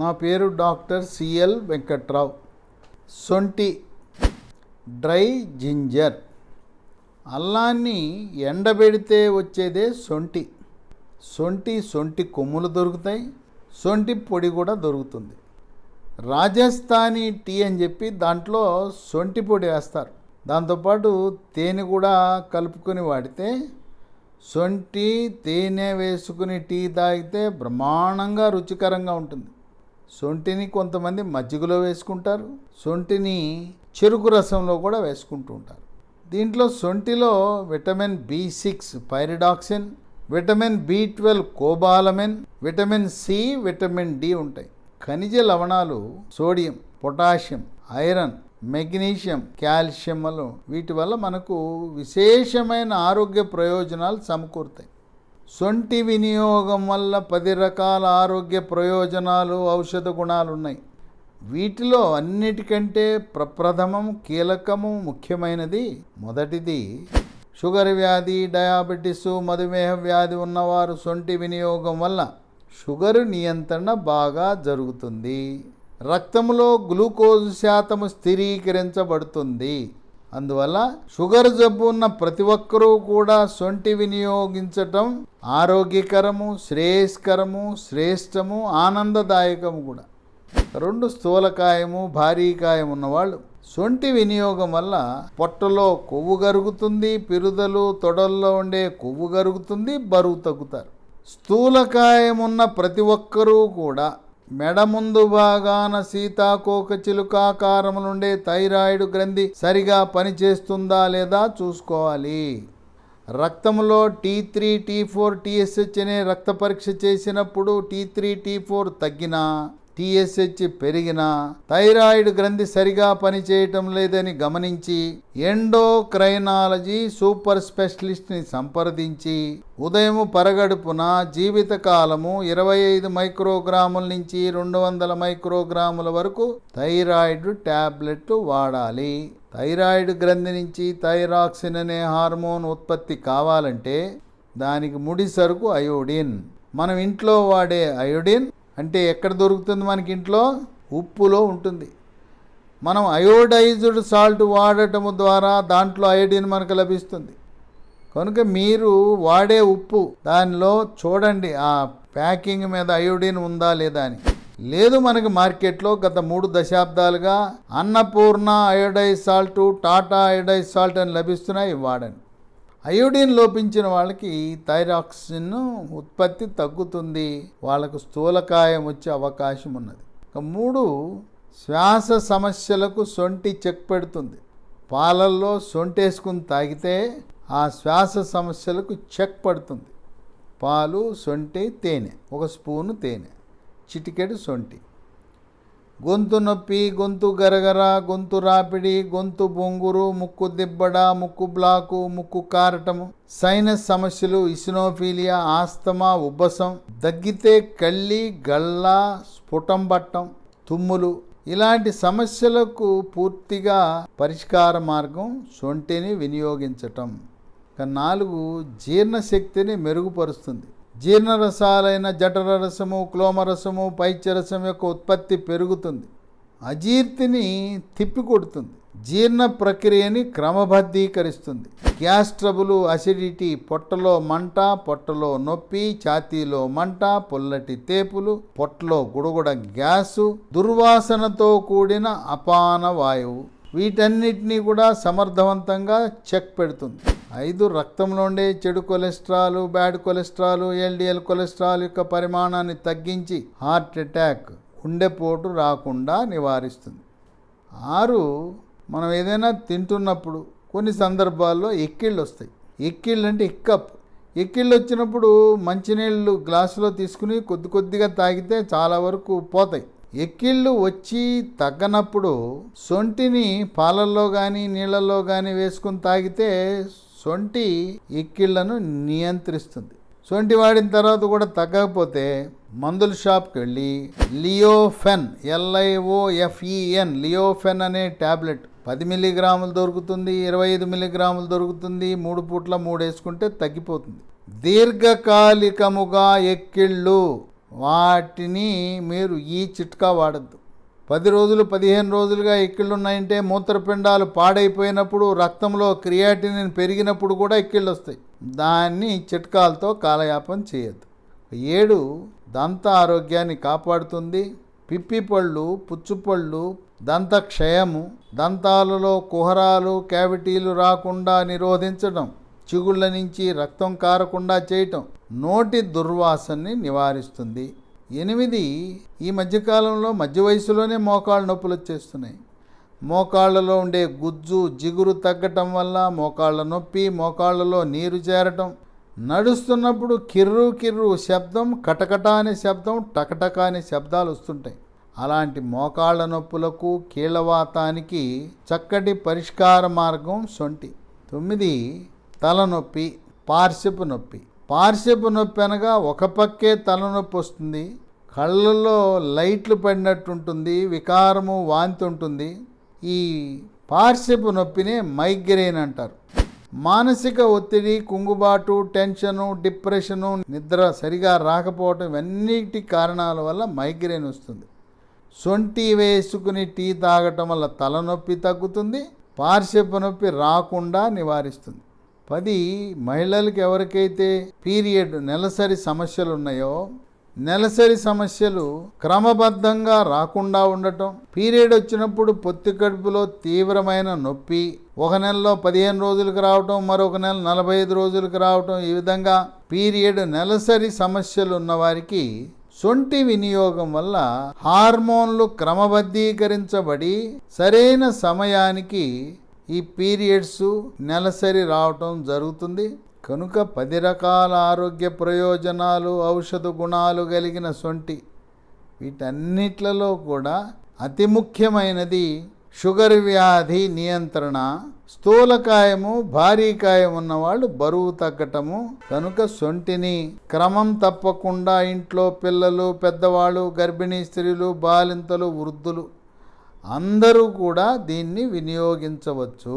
నా పేరు doctor CL Venkatrao. సొంటి డ్రై జింజర్. అల్లాన్ని ఎండబెడితే వచ్చేదే సొంటి. సొంటి సొంటి కొమ్ములు దొరుకుతాయి సొంటి పొడి కూడా దొరుకుతుంది. రాజస్థానీ టీ అని చెప్పి దాంట్లో సొంటి పొడి వేస్తారు. దాంతోపాటు తేనె కూడా కలుపుకొని వాడితే సొంటి తేనె వేసుకుని టీ తాగితే బ్రహ్మాండంగా రుచికరంగా ఉంటుంది. సొంటిని కొంతమంది మజ్జిగలో వేసుకుంటారు సొంటిని చెరుకు రసంలో కూడా వేసుకుంటూ ఉంటారు. దీంట్లో సొంటిలో vitamin B six pyridoxine vitamin B twelve cobalamin vitamin C vitamin D ఉంటాయి. ఖనిజ లవణాలు sodium potassium iron magnesium calcium వీటి వల్ల మనకు విశేషమైన ఆరోగ్య ప్రయోజనాలు సమకూరుతాయి. సొంటి వినియోగం వల్ల పది రకాల ఆరోగ్య ప్రయోజనాలు ఔషధ గుణాలు ఉన్నాయి వీటిలో అన్నిటికంటే ప్రప్రథమం కీలకము ముఖ్యమైనది మొదటిది. షుగర్ వ్యాధి డయాబెటిస్ మధుమేహ వ్యాధి ఉన్నవారు సొంటి వినియోగం వల్ల షుగర్ నియంత్రణ బాగా జరుగుతుంది. రక్తంలో గ్లూకోజ్ శాతము స్థిరీకరించబడుతుంది. అందువల్ల షుగర్ జబ్బు ఉన్న ప్రతి ఒక్కరూ కూడా సొంటి వినియోగించటం ఆరోగ్యకరము శ్రేయస్కరము శ్రేష్టము ఆనందదాయకము కూడా. రెండు స్థూలకాయము భారీకాయం ఉన్నవాళ్ళు. సొంటి వినియోగం వల్ల పొట్టలో కొవ్వు కరుగుతుంది పిరుదలు తొడల్లో ఉండే కొవ్వు కరుగుతుంది బరువు తగ్గుతారు. స్థూలకాయమున్న ప్రతి ఒక్కరూ కూడా మెడ ముందు భాగాన సీతాకోక చిలుకాకారములుండే థైరాయిడ్ గ్రంథి సరిగా పనిచేస్తుందా లేదా చూసుకోవాలి. రక్తంలో T three T four TSH అనే రక్త పరీక్ష చేసినప్పుడు టీ త్రీ టీ ఫోర్ తగ్గినా టీఎస్హెచ్ పెరిగినా థైరాయిడ్ గ్రంథి సరిగా పనిచేయటం లేదని గమనించి ఎండోక్రైనాలజీ సూపర్ స్పెషలిస్ట్ని సంప్రదించి ఉదయం పరగడుపున జీవితకాలము ఇరవై ఐదు మైక్రోగ్రాముల నుంచి రెండు వందల మైక్రోగ్రాముల వరకు థైరాయిడ్ ట్యాబ్లెట్లు వాడాలి. థైరాయిడ్ గ్రంథి నుంచి థైరాక్సిన్ అనే హార్మోన్ ఉత్పత్తి కావాలంటే దానికి ముడి సరుకు అయోడిన్. మనం ఇంట్లో వాడే అయోడిన్ అంటే ఎక్కడ దొరుకుతుంది మనకి ఇంట్లో? ఉప్పులో ఉంటుంది. మనం అయోడైజ్డ్ సాల్ట్ వాడటం ద్వారా దాంట్లో అయోడిన్ మనకు లభిస్తుంది. కనుక మీరు వాడే ఉప్పు దానిలో చూడండి ఆ ప్యాకింగ్ మీద అయోడిన్ ఉందా లేదా అని. లేదు మనకి మార్కెట్లో గత మూడు దశాబ్దాలుగా Annapurna iodised salt Tata iodised salt అని లభిస్తున్నాయి వాడండి. అయోడిన్ లోపించిన వాళ్ళకి థైరాక్సిన్ ఉత్పత్తి తగ్గుతుంది. వాళ్ళకు స్థూలకాయం వచ్చే అవకాశం ఉన్నది. ఇక మూడు శ్వాస సమస్యలకు సొంటి చెక్ పెడుతుంది. పాలల్లో సొంటేసుకుని తాగితే ఆ శ్వాస సమస్యలకు చెక్ పడుతుంది. పాలు సొంటి తేనె. ఒక స్పూను తేనె. చిటికెడు సొంటి. గొంతు నొప్పి గొంతు గరగర గొంతు రాపిడి గొంతు బొంగురు ముక్కు దిబ్బడ ముక్కు బ్లాకు ముక్కు కారటము సైనస్ సమస్యలు ఇసినోఫీలియా ఆస్తమా ఉబ్బసం దగ్గితే కళ్ళి గళ్ళ స్ఫుటం పట్టం తుమ్ములు. ఇలాంటి సమస్యలకు పూర్తిగా పరిష్కార మార్గం సొంటిని వినియోగించటం. నాలుగు జీర్ణశక్తిని మెరుగుపరుస్తుంది. జీర్ణరసాలైన జఠర రసము క్లోమరసము పైత్యరసం యొక్క ఉత్పత్తి పెరుగుతుంది. అజీర్తిని తిప్పికొడుతుంది. జీర్ణ ప్రక్రియని క్రమబద్ధీకరిస్తుంది. గ్యాస్ ట్రబులు అసిడిటీ పొట్టలో మంట పొట్టలో నొప్పి ఛాతీలో మంట పుల్లటి తేపులు పొట్టలో గుడగుడ గ్యాసు దుర్వాసనతో కూడిన అపాన వాయువు. వీటన్నిటినీ కూడా సమర్థవంతంగా చెక్ పెడుతుంది. ఐదు రక్తంలో ఉండే చెడు cholesterol bad cholesterol LDL cholesterol యొక్క పరిమాణాన్ని తగ్గించి హార్ట్ అటాక్ గుండెపోటు రాకుండా నివారిస్తుంది. ఆరు మనం ఏదైనా తింటున్నప్పుడు కొన్ని సందర్భాల్లో ఎక్కిళ్ళు వస్తాయి. ఎక్కిళ్ళు అంటే ఇక్కప్ ఎక్కిళ్ళు వచ్చినప్పుడు మంచినీళ్ళు గ్లాసులో తీసుకుని కొద్ది కొద్దిగా తాగితే చాలా వరకు పోతాయి. ఎక్కిళ్ళు వచ్చి తగ్గనప్పుడు సొంటిని పాలల్లో కానీ నీళ్ళల్లో కానీ వేసుకుని తాగితే సొంటి ఇక్కిళ్ళను నియంత్రిస్తుంది. సొంటి వాడిన తర్వాత కూడా తగ్గకపోతే మందుల షాప్కి వెళ్ళి లియోఫెన్ ఎల్ఐఓఎఫ్ఈఎన్ లియోఫెన్ అనే ట్యాబ్లెట్ పది మిల్లీగ్రాములు దొరుకుతుంది ఇరవై ఐదు మిల్లీగ్రాములు దొరుకుతుంది మూడు పూట్ల మూడు వేసుకుంటే తగ్గిపోతుంది. దీర్ఘకాలికముగా ఎక్కిళ్ళు వాటిని మీరు ఈ చిట్కా వాడద్దు. పది రోజులు పదిహేను రోజులుగా ఎక్కిళ్ళు ఉన్నాయంటే మూత్రపిండాలు పాడైపోయినప్పుడు రక్తంలో క్రియాటినిన్ పెరిగినప్పుడు కూడా ఇక్కిళ్ళు వస్తాయి దాన్ని చిట్కాలతో కాలయాపం చేయొద్దు. ఏడు దంత ఆరోగ్యాన్ని కాపాడుతుంది. పిప్పి పళ్ళు పుచ్చుపళ్ళు దంత క్షయము దంతాలలో కుహరాలు క్యావిటీలు రాకుండా నిరోధించడం చిగుళ్ళ నుంచి రక్తం కారకుండా చేయటం నోటి దుర్వాసనని నివారిస్తుంది. ఎనిమిది ఈ మధ్యకాలంలో మధ్య వయసులోనే మోకాళ్ళ నొప్పులు వచ్చేస్తున్నాయి. మోకాళ్ళలో ఉండే గుజ్జు జిగురు తగ్గటం వల్ల మోకాళ్ళ నొప్పి మోకాళ్ళలో నీరు చేరటం నడుస్తున్నప్పుడు కిర్రు కిర్రు శబ్దం కటకట అనే శబ్దం టకటక అనే శబ్దాలు వస్తుంటాయి. అలాంటి మోకాళ్ళ నొప్పులకు కీళ్ళవాతానికి చక్కటి పరిష్కార మార్గం సొంటి. తొమ్మిది తలనొప్పి పార్శ్వపు నొప్పి. పార్శ్వపు నొప్పి అనగా ఒక పక్కే తలనొప్పి వస్తుంది. కళ్ళల్లో లైట్లు పడినట్టుంటుంది వికారము వాంతి ఉంటుంది. ఈ పార్శ్వపు నొప్పినే మైగ్రేన్ అంటారు. మానసిక ఒత్తిడి కుంగుబాటు టెన్షను డిప్రెషను నిద్ర సరిగా రాకపోవటం ఇవన్నిటి కారణాల వల్ల మైగ్రేన్ వస్తుంది. సొంటి వేసుకుని టీ తాగటం వల్ల తలనొప్పి తగ్గుతుంది పార్శ్వపు నొప్పి రాకుండా నివారిస్తుంది. పది మహిళలకు ఎవరికైతే పీరియడ్ నెలసరి సమస్యలు ఉన్నాయో నెలసరి సమస్యలు క్రమబద్ధంగా రాకుండా ఉండటం పీరియడ్ వచ్చినప్పుడు పొత్తి కడుపులో తీవ్రమైన నొప్పి ఒక నెలలో పదిహేను రోజులకు రావటం మరొక నెల నలభై ఐదు రోజులకు రావటం ఈ విధంగా పీరియడ్ నెలసరి సమస్యలు ఉన్నవారికి సొంటి వినియోగం వల్ల హార్మోన్లు క్రమబద్ధీకరించబడి సరైన సమయానికి ఈ పీరియడ్స్ నెలసరి రావటం జరుగుతుంది. కనుక పది రకాల ఆరోగ్య ప్రయోజనాలు ఔషధ గుణాలు కలిగిన సొంటి. వీటన్నిట్లలో కూడా అతి ముఖ్యమైనది షుగర్ వ్యాధి నియంత్రణ. స్థూలకాయము భారీకాయం ఉన్నవాళ్ళు బరువు తగ్గటము. కనుక సొంటిని క్రమం తప్పకుండా ఇంట్లో పిల్లలు పెద్దవాళ్ళు గర్భిణీ స్త్రీలు బాలింతలు వృద్ధులు అందరూ కూడా దీన్ని వినియోగించవచ్చు.